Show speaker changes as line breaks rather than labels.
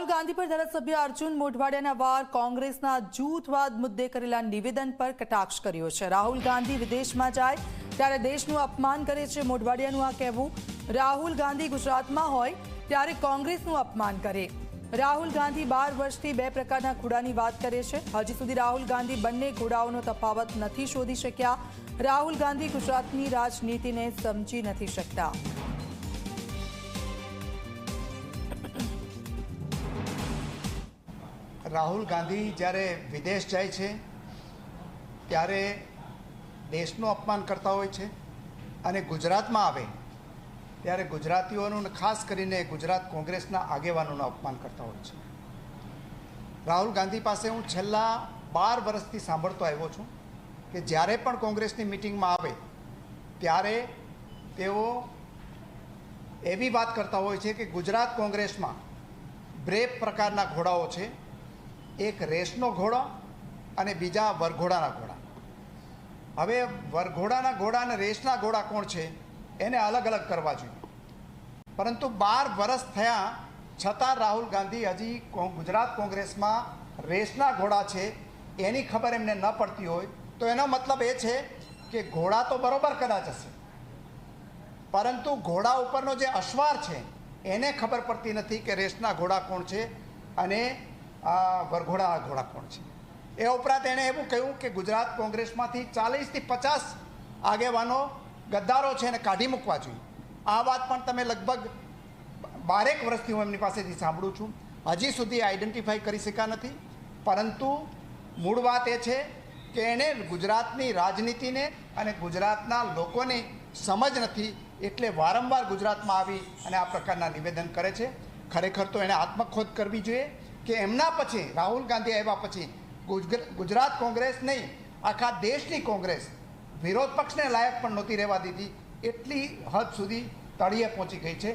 રાહુલ ગાંધી પર ધારાસભ્ય અર્જુન મોઢવાડિયાના વાર કોંગ્રેસના જૂથવાદ મુદ્દે કરેલા નિવેદન પર કટાક્ષ કર્યો છે. રાહુલ ગાંધી વિદેશમાં જાય ત્યારે દેશનું અપમાન કરે છે મોઢવાડિયાનું આ કહેવું. રાહુલ ગાંધી ગુજરાતમાં હોય ત્યારે કોંગ્રેસનું અપમાન કરે. રાહુલ ગાંધી બાર વર્ષથી બે પ્રકારના ઘોડાની વાત કરે છે. હજી સુધી રાહુલ ગાંધી બંને ઘોડાઓનો તફાવત નથી શોધી શક્યા. રાહુલ ગાંધી ગુજરાતની રાજનીતિને સમજી નથી શકતા.
રાહુલ ગાંધી જ્યારે વિદેશ જાય છે, ત્યારે દેશનું અપમાન કરતા હોય છે અને ગુજરાતમાં આવે, ત્યારે ગુજરાતીઓનું ખાસ કરીને ગુજરાત કોંગ્રેસના આગેવાનોનું અપમાન કરતા હોય છે. રાહુલ ગાંધી પાસે હું છેલ્લા બાર વર્ષથી સાંભળતો આવ્યો છું કે જ્યારે પણ કોંગ્રેસની મિટિંગમાં આવે, ત્યારે તેઓ એવી વાત કરતા હોય છે કે ગુજરાત કોંગ્રેસમાં બ્રેક પ્રકારના ઘોડાઓ છે એક રેસનો ઘોડો અને બીજા વરઘોડાના ઘોડા. હવે વરઘોડાના ઘોડા અને રેસના ઘોડા કોણ છે? એને અલગ અલગ કરવા જોઈએ. પરંતુ બાર વર્ષ થયા, છતાં રાહુલ ગાંધી હજી ગુજરાત કોંગ્રેસમાં રેસના ઘોડા છે, એની ખબર એમને ન પડતી હોય, તો એનો મતલબ એ છે કે ઘોડા તો બરોબર કદાચ હશે. પરંતુ ઘોડા ઉપરનો જે અશ્વાર છે, એને ખબર પડતી નથી કે રેસના ઘોડા કોણ છે અને આ વરઘોડા ઘોડા કોણ છે? એ ઉપરાંત એણે એવું કહ્યું કે ગુજરાત કોંગ્રેસમાંથી ચાલીસથી પચાસ આગેવાનો ગદ્દારો છે એને કાઢી મૂકવા જોઈએ. આ વાત પણ તમે લગભગ બારેક વર્ષથી હું એમની પાસેથી સાંભળું છું. હજી સુધી આઈડેન્ટિફાઈ કરી શક્યા નથી. પરંતુ મૂળ વાત એ છે કે એણે ગુજરાતની રાજનીતિને અને ગુજરાતના લોકોને સમજ નથી એટલે વારંવાર ગુજરાતમાં આવી અને આ પ્રકારના નિવેદન કરે છે. ખરેખર તો એણે આત્મખોદ કરવી જોઈએ. કે એમના પછી, રાહુલ ગાંધી આવ્યા પછી ગુજરાત કોંગ્રેસ નહીં, આખા દેશની કોંગ્રેસ વિરોધ પક્ષને લાયક પણ નહોતી રહેવા દીધી. એટલી હદ સુધી તળિયે પહોંચી ગઈ છે.